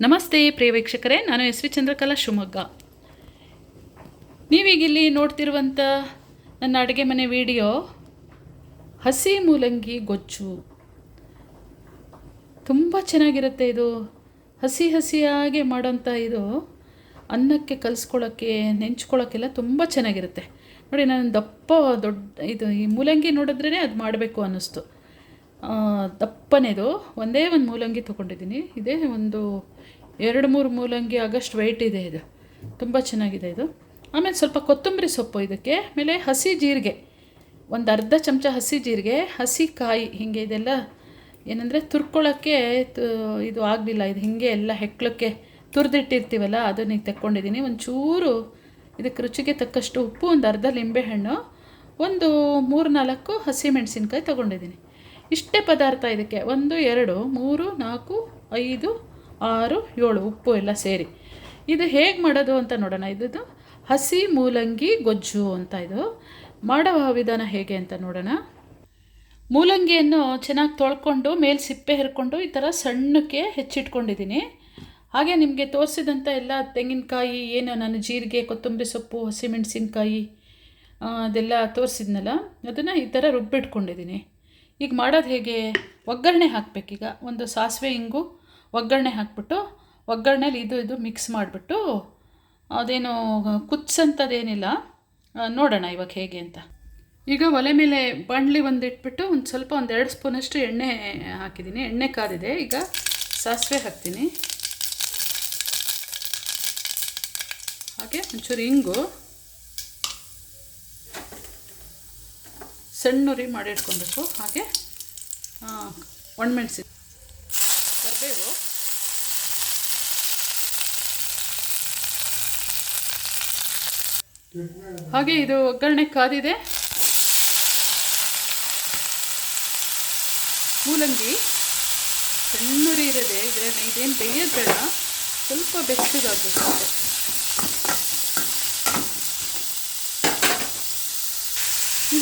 ನಮಸ್ತೆ ಪ್ರಿಯ ವೀಕ್ಷಕರೇ ನಾನು ಎಸ್ ವಿ ಚಂದ್ರಕಲಾ ಶಿವಮೊಗ್ಗ. ನೀವೀಗಿಲ್ಲಿ ನೋಡ್ತಿರುವಂಥ ನನ್ನ ಅಡುಗೆ ಮನೆ ವಿಡಿಯೋ, ಹಸಿ ಮೂಲಂಗಿ ಗೊಜ್ಜು. ತುಂಬ ಚೆನ್ನಾಗಿರುತ್ತೆ ಇದು. ಹಸಿ ಹಸಿಯಾಗಿ ಮಾಡೋಂಥ ಇದು ಅನ್ನಕ್ಕೆ ಕಲಿಸ್ಕೊಳ್ಳೋಕ್ಕೆ ನೆಂಚ್ಕೊಳ್ಳೋಕ್ಕೆಲ್ಲ ತುಂಬ ಚೆನ್ನಾಗಿರುತ್ತೆ. ನೋಡಿ, ನಾನು ದಪ್ಪ ದೊಡ್ಡ ಇದು ಈ ಮೂಲಂಗಿ ನೋಡಿದ್ರೇ ಅದು ಮಾಡಬೇಕು ಅನ್ನಿಸ್ತು. ದಪ್ಪನೇದು ಒಂದೇ ಒಂದು ಮೂಲಂಗಿ ತೊಗೊಂಡಿದ್ದೀನಿ. ಇದೇ ಒಂದು ಎರಡು ಮೂರು ಮೂಲಂಗಿ ಆಗಷ್ಟು ವೆಯ್ಟ್ ಇದೆ ಇದು. ತುಂಬ ಚೆನ್ನಾಗಿದೆ ಇದು. ಆಮೇಲೆ ಸ್ವಲ್ಪ ಕೊತ್ತಂಬರಿ ಸೊಪ್ಪು ಇದಕ್ಕೆ, ಆಮೇಲೆ ಹಸಿ ಜೀರಿಗೆ. ಒಂದು ಅರ್ಧ ಚಮಚ ಹಸಿ ಜೀರಿಗೆ, ಹಸಿ ಕಾಯಿ ಹೀಗೆ ಇದೆಲ್ಲ ಏನಂದರೆ ತುರ್ಕೊಳ್ಳೋಕ್ಕೆ ಇದು ಆಗಲಿಲ್ಲ. ಇದು ಹೀಗೆ ಎಲ್ಲ ಹೆಕ್ಳಕ್ಕೆ ತುರಿದಿಟ್ಟಿರ್ತೀವಲ್ಲ, ಅದನ್ನ ಈಗ ತಕ್ಕೊಂಡಿದ್ದೀನಿ. ಒಂಚೂರು ಇದಕ್ಕೆ ರುಚಿಗೆ ತಕ್ಕಷ್ಟು ಉಪ್ಪು, ಒಂದು ಅರ್ಧ ಲಿಂಬೆಹಣ್ಣು, ಒಂದು ಮೂರು ನಾಲ್ಕು ಹಸಿ ಮೆಣಸಿನ್ಕಾಯಿ ತೊಗೊಂಡಿದ್ದೀನಿ. ಇಷ್ಟೇ ಪದಾರ್ಥ ಇದಕ್ಕೆ. ಒಂದು, ಎರಡು, ಮೂರು, ನಾಲ್ಕು, ಐದು, ಆರು, ಏಳು, ಉಪ್ಪು ಎಲ್ಲ ಸೇರಿ. ಇದು ಹೇಗೆ ಮಾಡೋದು ಅಂತ ನೋಡೋಣ. ಇದು ಹಸಿ ಮೂಲಂಗಿ ಗೊಜ್ಜು ಅಂತ ಇದು. ಮಾಡುವ ವಿಧಾನ ಹೇಗೆ ಅಂತ ನೋಡೋಣ. ಮೂಲಂಗಿಯನ್ನು ಚೆನ್ನಾಗಿ ತೊಳ್ಕೊಂಡು ಮೇಲೆ ಸಿಪ್ಪೆ ಹೆರ್ಕೊಂಡು ಈ ಥರ ಸಣ್ಣಕ್ಕೆ ಹೆಚ್ಚಿಟ್ಕೊಂಡಿದ್ದೀನಿ. ಹಾಗೆ ನಿಮಗೆ ತೋರಿಸಿದಂಥ ಎಲ್ಲ ತೆಂಗಿನಕಾಯಿ, ಏನು ನಾನು ಜೀರಿಗೆ, ಕೊತ್ತಂಬರಿ ಸೊಪ್ಪು, ಹಸಿಮೆಣಸಿನ್ಕಾಯಿ ಅದೆಲ್ಲ ತೋರಿಸಿದ್ನಲ್ಲ, ಅದನ್ನು ಈ ಥರ ರುಬ್ಬಿಟ್ಕೊಂಡಿದ್ದೀನಿ. ಈಗ ಮಾಡೋದು ಹೇಗೆ? ಒಗ್ಗರಣೆ ಹಾಕಬೇಕೀಗ ಒಂದು ಸಾಸಿವೆ ಹಿಂಗು ಒಗ್ಗರಣೆ ಹಾಕ್ಬಿಟ್ಟು ಒಗ್ಗರಣೆಲಿ ಇದು ಇದು ಮಿಕ್ಸ್ ಮಾಡಿಬಿಟ್ಟು ಅದೇನು ಕುದಿಸಂಥದ್ದೇನಿಲ್ಲ ಆ, ನೋಡೋಣ ಇವಾಗ ಹೇಗೆ ಅಂತ. ಈಗ ಒಲೆ ಮೇಲೆ ಬಾಣಲಿ ಒಂದು ಇಟ್ಬಿಟ್ಟು ಒಂದು ಸ್ವಲ್ಪ ಒಂದು ಎರಡು ಸ್ಪೂನಷ್ಟು ಎಣ್ಣೆ ಹಾಕಿದ್ದೀನಿ. ಎಣ್ಣೆ ಕಾದಿದೆ ಈಗ ಸಾಸಿವೆ ಹಾಕ್ತೀನಿ. ಹಾಗೆ ಒಂಚೂರು ಸಣ್ಣುರಿ ಮಾಡಿ ಇಟ್ಕೊಬೇಕು ಹಾಗೆ ಒಣಮೆಣಸಿ ಕರಿಬೇವು ಹಾಗೆ ಇದು ಒಗ್ಗರಣೆ ಕಾದಿದೆ. ಮೂಲಂಗಿ. ಸಣ್ಣುರಿ ಇರೋದೇ, ಇದರಲ್ಲಿ ಇದೇನು ಬೇಯೋದು ಬೇಡ. ಸ್ವಲ್ಪ ಬೆಚ್ಚಗಾಗಬೇಕು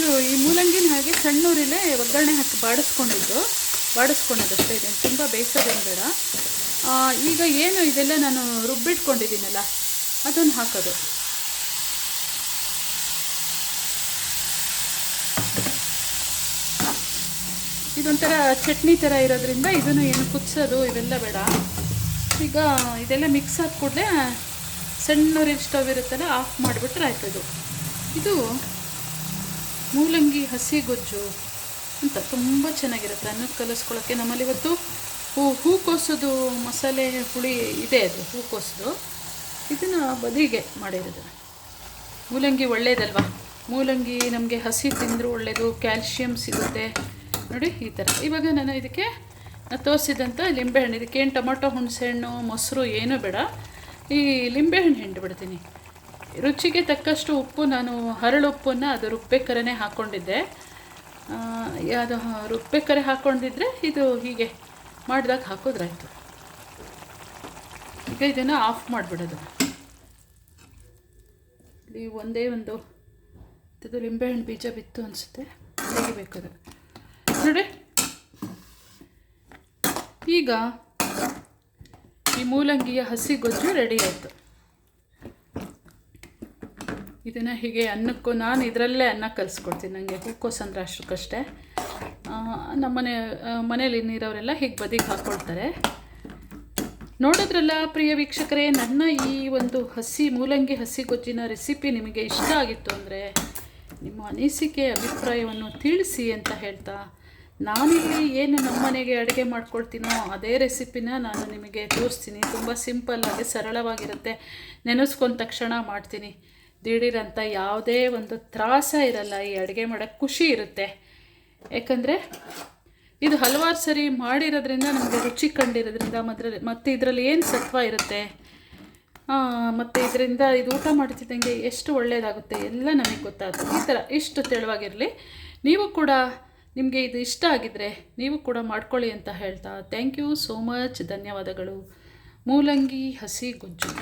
ಇದು ಈ ಮೂಲಂಗಿನ ಹಾಗೆ ಸಣ್ಣೂರಿಲೇ ಒಗ್ಗರಣೆ ಹಾಕಿ ಬಾಡಿಸ್ಕೊಂಡಿದ್ದು. ಬಾಡಿಸ್ಕೊಂಡಿದ್ದಷ್ಟೇ ಇದೆ. ತುಂಬ ಬೇಯಿಸೋದೇನು ಬೇಡ. ಈಗ ಏನು ಇದೆಲ್ಲ ನಾನು ರುಬ್ಬಿಟ್ಕೊಂಡಿದ್ದೀನಲ್ಲ, ಅದನ್ನು ಹಾಕೋದು. ಇದೊಂಥರ ಚಟ್ನಿ ಥರ ಇರೋದ್ರಿಂದ ಇದನ್ನು ಏನು ಕುದಿಸೋದು ಇವೆಲ್ಲ ಬೇಡ. ಈಗ ಇದೆಲ್ಲ ಮಿಕ್ಸ್ ಆದ ಕೂಡಲೇ ಸಣ್ಣ ಸ್ಟವ್ ಇರುತ್ತಲ್ಲ, ಆಫ್ ಮಾಡಿಬಿಟ್ರೆ ಆಯ್ತು ಇದು ಮೂಲಂಗಿ, ಹಸಿ ಗೊಜ್ಜು ಅಂತ ತುಂಬ ಚೆನ್ನಾಗಿರುತ್ತೆ. ಅನ್ನಕ್ಕೆ ಕಲಿಸ್ಕೊಳ್ಳೋಕ್ಕೆ ನಮ್ಮಲ್ಲಿ ಇವತ್ತು ಹೂ ಹೂಕೋಸೋದು ಮಸಾಲೆ ಹುಳಿ ಇದೆ ಅದು ಹೂಕೋಸದು ಇದನ್ನು ಬದಿಗೆ ಮಾಡಿರೋದು. ಮೂಲಂಗಿ ಒಳ್ಳೇದಲ್ವಾ? ಮೂಲಂಗಿ ನಮಗೆ ಹಸಿ ತಿಂದರೂ ಒಳ್ಳೆಯದು ಕ್ಯಾಲ್ಶಿಯಂ ಸಿಗುತ್ತೆ. ನೋಡಿ, ಈ ಥರ ಇವಾಗ ನಾನು ಇದಕ್ಕೆ ತೋರಿಸಿದಂಥ ಲಿಂಬೆಹಣ್ಣು ಇದಕ್ಕೇನು ಟೊಮೊಟೊ ಹುಣಸೆ ಹುಣಸೆಹಣ್ಣು ಮೊಸರು ಏನೂ ಬೇಡ. ಈ ಲಿಂಬೆಹಣ್ಣು ಹಿಂಡು ಬಿಡ್ತೀನಿ ರುಚಿಗೆ ತಕ್ಕಷ್ಟು ಉಪ್ಪು, ನಾನು ಹರಳು ಉಪ್ಪನ್ನು ಅದು ರುಬ್ಬೇಕಾರೆ ಹಾಕ್ಕೊಂಡಿದ್ದೆ ಅದು ರುಬ್ಬೇಕರೆ ಹಾಕ್ಕೊಂಡಿದ್ರೆ ಇದು ಹೀಗೆ ಮಾಡಿದಾಗ ಹಾಕೋದ್ರಾಯ್ತು. ಈಗ ಇದನ್ನು ಆಫ್ ಮಾಡಿಬಿಡೋದು. ಇಲ್ಲಿ ಒಂದೇ ಒಂದು ಇದು ಲಿಂಬೆಹಣ್ಣು ಬೀಜ ಬಿತ್ತು ಅನಿಸುತ್ತೆ. ತೆಗಿಬೇಕು ಅದು. ನೋಡಿ ಈಗ ಈ ಮೂಲಂಗಿಯ ಹಸಿ ಗೊಜ್ಜು ರೆಡಿ ಆಯಿತು. ಇದನ್ನು ಹೀಗೆ ಅನ್ನಕ್ಕೂ ನಾನು ಇದರಲ್ಲೇ ಅನ್ನ ಕಲಿಸ್ಕೊಡ್ತೀನಿ. ನನಗೆ ಹೂಕೋಸ್ ಅಂದರೆ ಅಷ್ಟಕ್ಕಷ್ಟೇ. ನಮ್ಮ ನಮ್ಮನೆ ಮನೇಲಿ ನೀರವರೆಲ್ಲ ಹೀಗೆ ಬದಿಗೆ ಹಾಕ್ಕೊಳ್ತಾರೆ ನೋಡಿದ್ರಲ್ಲ ಪ್ರಿಯ ವೀಕ್ಷಕರೇ, ನನ್ನ ಈ ಒಂದು ಹಸಿ, ಮೂಲಂಗಿ ಹಸಿ ಗೊಜ್ಜಿನ ರೆಸಿಪಿ ನಿಮಗೆ ಇಷ್ಟ ಆಗಿತ್ತು ಅಂದರೆ ನಿಮ್ಮ ಅನಿಸಿಕೆ, ಅಭಿಪ್ರಾಯವನ್ನು ತಿಳಿಸಿ ಅಂತ ಹೇಳ್ತಾ, ನಾನಿಲ್ಲಿ ಏನು ನಮ್ಮ ಮನೆಗೆ ಅಡುಗೆ ಮಾಡ್ಕೊಳ್ತೀನೋ ಅದೇ ರೆಸಿಪಿನ ನಾನು ನಿಮಗೆ ತೋರಿಸ್ತೀನಿ. ತುಂಬ ಸಿಂಪಲ್ಲಾಗಿ ಸರಳವಾಗಿರುತ್ತೆ. ನೆನೆಸ್ಕೊಂಡ ತಕ್ಷಣ ಮಾಡ್ತೀನಿ. ದಿಢೀರಂತ ಯಾವುದೇ ಒಂದು ತ್ರಾಸ ಇರಲ್ಲ, ಈ ಅಡುಗೆ ಮಾಡೋಕ್ಕೆ ಖುಷಿ ಇರುತ್ತೆ. ಯಾಕಂದರೆ ಇದು ಹಲವಾರು ಸರಿ ಮಾಡಿರೋದ್ರಿಂದ ನಮಗೆ ರುಚಿ ಕಂಡಿರೋದ್ರಿಂದ ಮಾತ್ರ, ಮತ್ತು ಇದರಲ್ಲಿ ಏನು ಸತ್ವ ಇರುತ್ತೆ? ಮತ್ತು ಇದರಿಂದ ಇದು ಊಟ ಮಾಡ್ತಿದ್ದಂಗೆ ಎಷ್ಟು ಒಳ್ಳೆಯದಾಗುತ್ತೆ ಎಲ್ಲ ನಮಗೆ ಗೊತ್ತಾಗುತ್ತೆ ಈ ಥರ ಇಷ್ಟು ತೆಳುವಾಗಿರಲಿ. ನೀವು ಕೂಡ ನಿಮಗೆ ಇದು ಇಷ್ಟ ಆಗಿದ್ದರೆ ನೀವು ಕೂಡ ಮಾಡ್ಕೊಳ್ಳಿ ಅಂತ ಹೇಳ್ತಾ ಥ್ಯಾಂಕ್ ಯು ಸೋ ಮಚ್ ಧನ್ಯವಾದಗಳು. ಮೂಲಂಗಿ ಹಸಿ ಗೊಜ್ಜು.